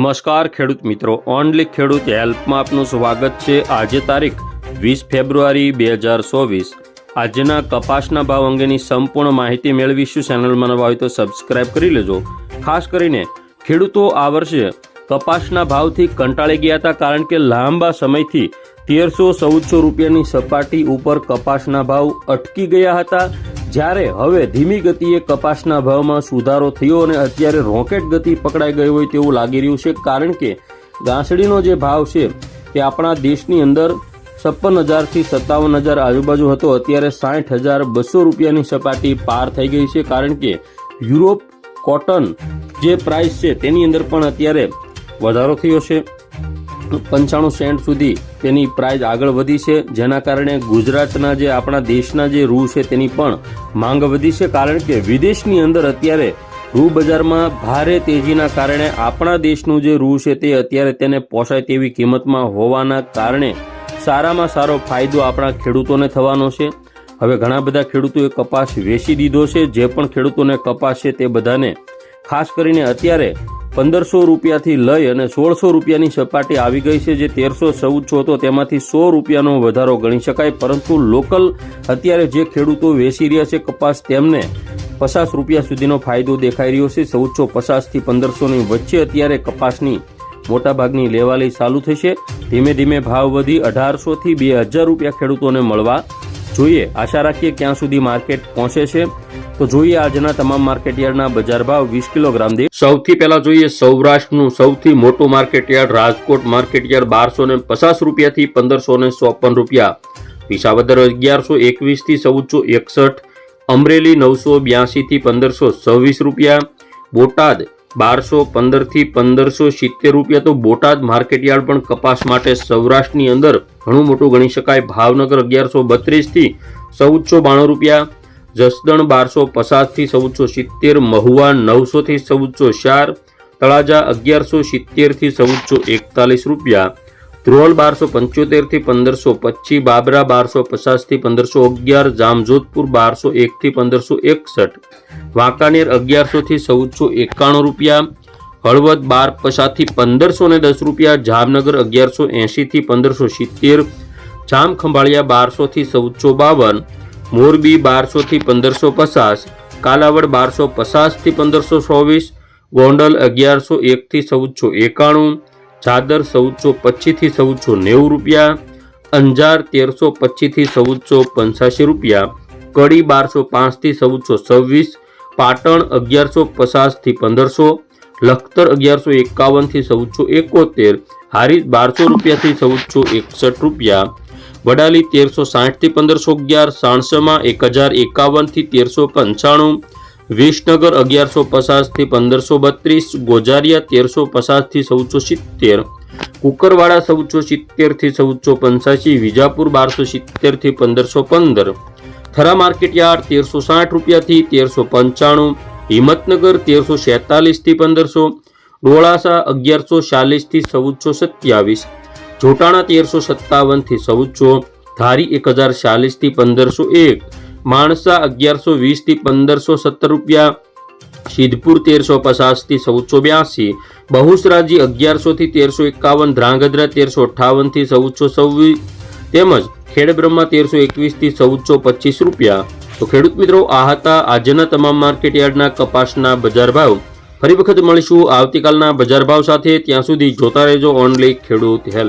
નમસ્કાર ખેડૂત મિત્રો. ઓનલી ખેડૂત હેલ્પમાં આપનું સ્વાગત છે. આજે તારીખ વીસ ફેબ્રુઆરી બે હજાર ચોવીસ. આજના કપાસના ભાવ અંગેની સંપૂર્ણ માહિતી મેળવીશું. ચેનલમાં નવા હોય તો સબસ્ક્રાઇબ કરી લેજો. ખાસ કરીને ખેડૂતો આ વર્ષે કપાસના ભાવથી કંટાળી ગયા હતા કારણ કે લાંબા સમયથી તેરસો ચૌદસો રૂપિયાની સપાટી ઉપર કપાસના ભાવ અટકી ગયા હતા. જ્યારે હવે ધીમી ગતિએ કપાસના ભાવમાં સુધારો થયો અને અત્યારે રોકેટ ગતિ પકડાઈ ગઈ હોય તેવું લાગી રહ્યું છે, કારણ કે ગાંસડીનો જે ભાવ છે તે આપણા દેશની અંદર છપ્પન હજારથી સત્તાવન હજાર આજુબાજુ હતો. અત્યારે સાઠ હજાર બસો રૂપિયાની સપાટી પાર થઈ ગઈ છે, કારણ કે યુરોપ કોટન જે પ્રાઇસ છે તેની અંદર પણ અત્યારે વધારો થયો છે. પંચાણું સેન્ટ સુધી તેની પ્રાઇસ આગળ વધી છે. જેના કારણે ગુજરાતના જે આપણા દેશના જે રૂ છે તેની પણ માંગ વધી છે. કારણ કે વિદેશની અંદર અત્યારે રૂ બજારમાં ભારે તેજીના કારણે આપણા દેશનું જે રૂ છે તે અત્યારે તેને પોસાય તેવી કિંમતમાં હોવાના કારણે સારામાં સારો ફાયદો આપણા ખેડૂતોને થવાનો છે. હવે ઘણા બધા ખેડૂતોએ કપાસ વેચી દીધો છે. જે પણ ખેડૂતોને કપાસ છે તે બધાને ખાસ કરીને અત્યારે પંદરસો રૂપિયાથી લઈ અને સોળસો રૂપિયાની સપાટી આવી ગઈ છે, જે તેરસો ચૌદસો તો તેમાંથી સો રૂપિયાનો વધારો ગણી શકાય, પરંતુ લોકલ અત્યારે જે ખેડૂતો વેચી રહ્યા છે, કપાસ તેમને પચાસ રૂપિયા સુધીનો ફાયદો દેખાઈ રહ્યો છે. ચૌદસો પચાસથી પંદરસોની વચ્ચે અત્યારે કપાસની મોટાભાગની લેવાલી ચાલુ થશે. ધીમે ધીમે ભાવ વધી અઢારસોથી બે હજાર રૂપિયા ખેડૂતોને મળવા જોઈએ. આશા રાખીએ ક્યાં સુધી માર્કેટ પહોંચે છે. તો જોઈએ આજના તમામ માર્કેટયાર્ડના બજાર ભાવ. વીસ કિલોગ્રામ દીઠ સૌથી પહેલા જોઈએ સૌરાષ્ટ્રનું સૌથી મોટું માર્કેટયાર્ડ રાજકોટ માર્કેટયાર્ડ બારસો ને પચાસ રૂપિયાથી પંદરસો ને ચોપન રૂપિયા. વિસાવદર અગિયારસો એકવીસથી ચૌદસો એકસઠ. અમરેલી નવસો બ્યાસીથી પંદરસો છવ્વીસ રૂપિયા. બોટાદ બારસો પંદરથી પંદરસો સિત્તેર રૂપિયા તો બોટાદ માર્કેટયાર્ડ પણ કપાસ માટે સૌરાષ્ટ્રની અંદર ઘણું મોટું ગણી શકાય. ભાવનગર અગિયારસો બત્રીસથી ચૌદસો બાણું રૂપિયા. જસદણ બારસો પચાસથી ચૌદસો સિત્તેર. મહુવા નવસોથી ચૌદસો ચાર. તળાજા અગિયારસો સિત્તેરથી ચૌદસો એકતાલીસ રૂપિયા. ધ્રોલ બારસો પંચોતેરથી પંદરસો પચીસ, બાબરા બારસો પચાસથી પંદરસો અગિયાર, જામજોધપુર બારસો એકથી પંદરસો એકસઠ, વાંકાનેર અગિયારસોથી ચૌદસો એકાણું રૂપિયા, હળવદ બાર પચાસથી પંદરસો ને દસ રૂપિયા, જામનગર અગિયારસો એંશીથી પંદરસો સિત્તેર જામ ખંભાળિયા બારસોથી ચૌદસો બાવન, મોરબી બારસોથી પંદરસો પચાસ, કાલાવડ બારસો પચાસથી પંદરસો ચોવીસ, ગોંડલ અગિયારસો એકથી ચૌદસો એકાણું ચાદર ચૌદસો પચીસથી ચૌદસો નેવું રૂપિયા, અંજાર તેરસો પચીસથી ચૌદસો પંચ્યાસી રૂપિયા, કડી બારસો પાંચથી ચૌદસો છવ્વીસ, પાટણ અગિયારસો પચાસથી પંદરસો, લખતર અગિયારસો એકાવનથી ચૌદસો એકોતેર, હારીજ બારસો રૂપિયાથી ચૌદસો એકસઠ રૂપિયા, વડાલી તેરસો સાઠથી પંદરસો અગિયાર, સાણસમાં એક હજાર એકાવનથી તેરસો પંચાણું વિસનગર અગિયારસો પચાસથી પંદરસો બત્રીસ, ગોજારિયા તેરસો પચાસથી ચૌદસો સિત્તેર, કુકરવાડા ચૌદસો સિત્તેરથી ચૌદસો પંચ્યાસી, વિજાપુર બારસો સિત્તેરથી પંદરસો પંદર, થરા માર્કેટ યાર્ડ તેરસો સાઠ રૂપિયાથી તેરસો પંચાણું, હિંમતનગર તેરસો છેતાલીસથી પંદરસો, ડોળાસા અગિયારસો ચાલીસથી ચૌદસો સત્યાવીસ, જોટાણા તેરસો સત્તાવનથી ચૌદસો, ધારી એક હજાર ચાલીસથી પંદરસો એક માણસા અગિયારસો વીસથી પંદરસો સત્તર રૂપિયા, સિદ્ધપુર તેરસો પચાસથી ચૌદસો બ્યાસી, બહુસરાજી અગિયારસોથી તેરસો એકાવન, ધ્રાંગધ્રા તેરસો અઠ્ઠાવનથી ચૌદસો છવ્વીસ, તેમજ ખેડબ્રહ્મા તેરસો એકવીસથી ચૌદસો પચીસ રૂપિયા. તો ખેડૂત મિત્રો, આ હતા આજના તમામ માર્કેટ યાર્ડના કપાસના બજાર ભાવ. ફરી વખત મળીશું આવતીકાલના બજાર ભાવ સાથે. ત્યાં સુધી જોતા રહેજો ઓનલી ખેડૂત હેલ્પ